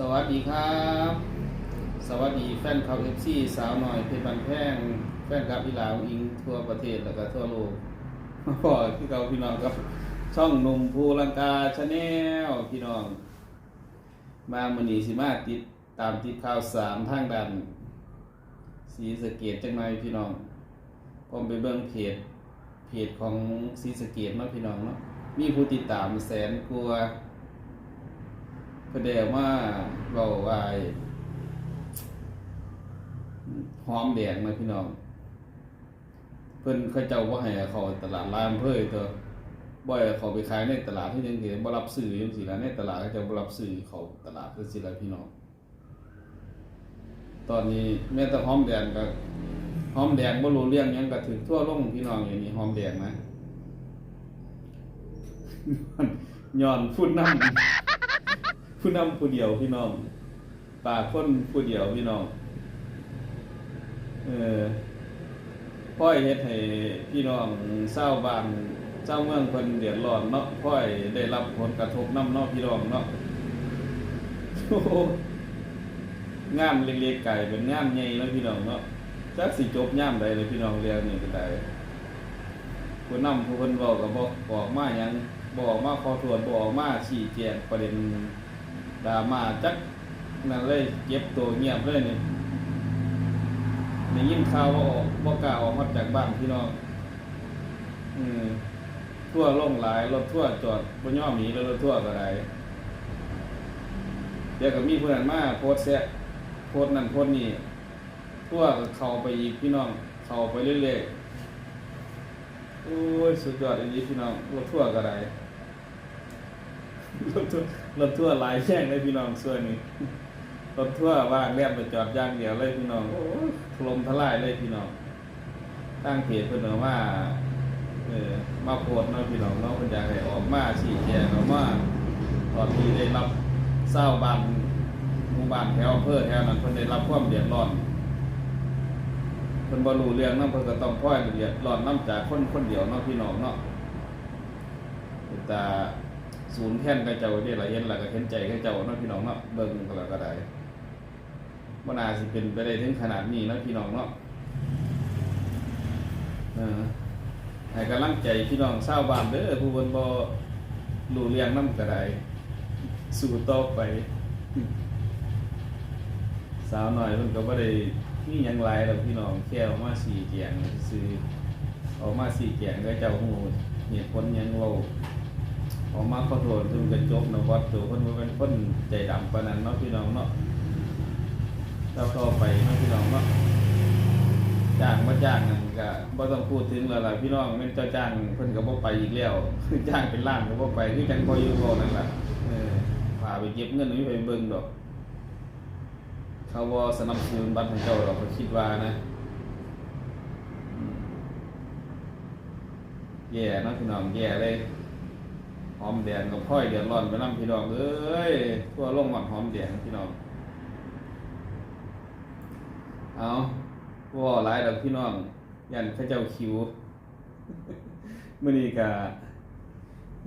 สวัสดีครับ สวัสดีแฟนคลับเอฟซีสาวหน่อยเพชรบันแพงแฟนคลับอีลาวอิงทั่วประเทศแล้วก็ทั่วโลกมาพอพี่เกาพี่น้องครับ ช่องหนุ่มภูลังกาชาแนลพี่น้อง มามือนีสิมาติดตามติดข่าวสามทางดันสีสเกตจังไงพี่น้องผมไปเบิ่งเพจเพจของสีสเกตเนาะพี่น้องเนาะมีผู้ติดตามแสนกว่า เพื่อเดวว่าเราวาไอ้หอมแดงนะพี่น้อง เพิ่นเขาเจ้าว่าให้เขาตลาดรามเพื่อตัวบ่อยเขาไปขายในตลาดที่ยังเห็นบ่รับซื้อจังซี่ล่ะในตลาดเขาเจะบ่รับซื้อเขาตลาดจังซี่ล่ะพี่น้อง ตอนนี้แม้แต่หอมแดงก็หอมแดงบ่รู้เรื่องยังก็ถึงทั่วโลกพี่น้องอย่างนี้หอมแดงนะย้อนพูดนำ ผู้นำผู้เดียวพี่น้องปาคนผู้เดียวพี่น้องเออพ่อยเฮ็ดให้พี่น้องเศร้าบานเจ้าเมืองเพิ่นเดือดร้อนเนาะพ่อยได้รับผลกระทบน้ำเนาะพี่น้องเนาะโอ้โหงานเล็กๆไก่เป็นงานใหญ่เนาะพี่น้องเนาะจักสิจบยามใดเลยพี่น้องเรียนนี่ก็ได้ผู้นำผู้เพิ่นเว้าก็บ่บอกมาหยังบอกมาขอโทษบ่ออกมาชี้แจงประเด็น ดราม่าจักนั่นเลยเก็บตัวเงียบเลยนี่ได้ยินข่าวว่าออกบ่กล้าออกมาจากบ้านพี่น้องอืมทั่วลงหลายรถทั่วจอดบ่ย่อมหนีแล้วรถทั่วก็ได้เดี๋ยวก็มีเพื่อนมาโพสต์แซะโพสนั่นโพสนี่ทั่วเข้าไปอีกพี่น้อง เข้าไปเรื่อยๆโอ้ยสุดยอดอันนี้พี่น้องรถทั่วก็ได้ รถทั่วรถทั่วหลายแย่งเลยพี่น้องส่วนนี้รถทั่วว่างแลบไปจอดย่างเดียวเลยพี่น้องโอ้ถล่มทลายเลยพี่น้องตั้งเพจเพิ่นเอามาเออมาโพสต์เนาะพี่น้องเนาะเพิ่นอยากให้ออกมาชี้แจงออกมาตอนที่ได้รับเศร้าบ้านหมู่บ้านแถวอำเภอแถวนั้นเพิ่นได้รับความเดือดร้อนเพิ่นบ่รู้เรื่องนำเพิ่นก็ต้องพ้อยเดือดร้อนนํจากคนคนเดียวเนาะพี่น้องเนาะแต่ ศูนย์แท่นกระเจ้าเด้ละเห็นแล้วก็เห็นใจกระเจ้าเนาะพี่น้องเนาะเบิ่งก็แล้วก็ได้บ่น่าสิเป็นไปได้ถึงขนาดนี้เนาะพี่น้องเนาะเออให้กำลังใจพี่น้องชาวบ้านเด้อผู้เพิ่นบ่รู้เรื่องน้ำก็ไดสู้ต่อไป สาวหน่อยเพิ่นก็บ่ได้มีหยังหลายดอกพี่น้องแค่เอามาสีแจงซื่อๆเอามาสีแจงกระเจ้าฮู้เหตุผลหยังเว้า ออกมาขอโทษถึงกระจบนะวัดตัวเพิ่นเป็นคนใจดำปานนั้นเนาะพี่น้องเนาะเราต่อไปเนาะพี่น้องเนาะจ้างมาจ้างนั่นก็บ่ต้องพูดถึงแล้วล่ะพี่น้องแม่นเจ้าจ้างเพิ่นก็บ่ไปอีกแล้วจ้างเป็นล้านก็บ่ไปคือจังพออยู่พอนั่นล่ะเออพาไปเก็บเงินไม่ไปเบิ่งดอก เขาบ่สนับสนุนบัตรให้เจ้าดอกเขาคิดว่านะแย่เนาะพี่น้องแย่เลย หอมแดงกับพ่อยเดือดร้อนไปน้ำพี่น้องเอ้ยทั่วโลกหมดหอมแดงพี่น้องเอาว่าหลายดอกพี่น้อง ยันพระเจ้าคิวมื่อนี้ก็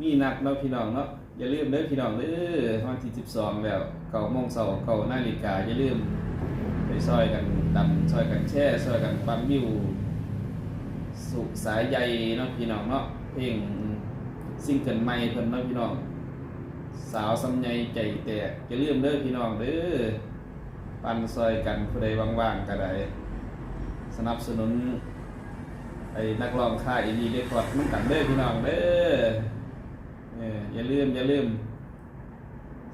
มีนัดเนาะพี่น้องเนาะอย่าลืมเด้อพี่น้องเด้อวันที่สิบสองแล้วเก้าโมงเช้าเก้านาฬิกาอย่าลืมไปซอยกันดันซอยกันแช่ซอยกันปั๊มวิวสุสายใยเนาะพี่น้องเนาะเพลง ซิงเกิลใหม่เพิ่นเนาะพี่น้อง สาวสำไยใจแตกอย่าลืมเด้อพี่น้องเด้อปันซอยกันผู้ใดว่างๆก็ได้สนับสนุนไอ้นักร้องค่ายอินดี้เรคคอร์ดมันกันเด้อพี่น้องเด้อเอออย่าลืมอย่าลืม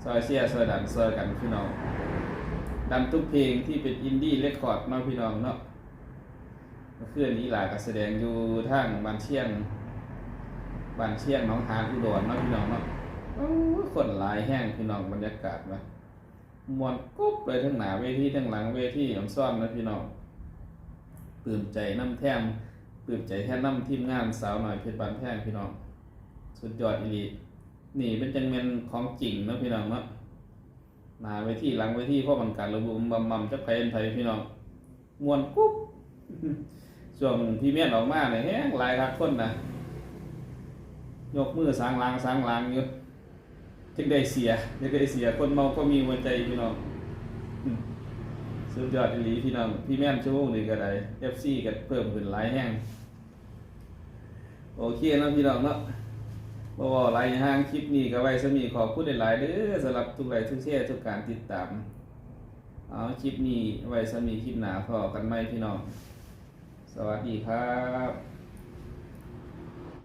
ซอยเชียซอยดันซอยกันพี่น้องดันทุกเพลงที่เป็นอินดี้เรคคอร์ดเนาะพี่น้องเนาะเมื่อนนี้หลายก็แสดงอยู่ทางบ้านเชียง บ้านเชียงน้องหานอุดรเนาะพี่น้องเนาะโอ้ยคนหลายแห้งพี่น้องบรรยากาศมามวนกุ๊บเลยทั้งหนาเวทีทั้งหลังเวทีของซ่อมนะพี่น้องปลื้มใจน้ำแท่มปลื้มใจแท่น้ำทีมงานสาวหน่อยเพชรบานแท่งพี่น้องสุดยอดอีหลีนี่เป็นจังเมนของจริงนะพี่น้องเนาะหนาเวทีหลังเวทีพ่อมันการระบุมบำบำจะไปเป็นไทยพี่น้องมวนกุ๊บช่วงพี่เมียนออกมาเนี่ยแห้งหลายคักคนนะ ยกมือสางลางสางลางอยู่จึงได้เสียจึงได้เสียคนเมาก็มีหัวใจพี่น้องสุดยอดอีหลีพี่น้องพี่แม่นชั่วโมงนี้ก็ได้ FC ก็เพิ่มขึ้นหลายแห้งโอเคนะพี่น้องเนาะบ่ว่าหลายห้างคลิปนี้ก็ไว้สมีขอบคุณหลายๆเด้อสำหรับทุกไลค์ทุกแชร์ทุกการติดตามเอาคลิปนี้ไว้สมีคลิปหนาพอกันไหมพี่น้อง สวัสดีครับ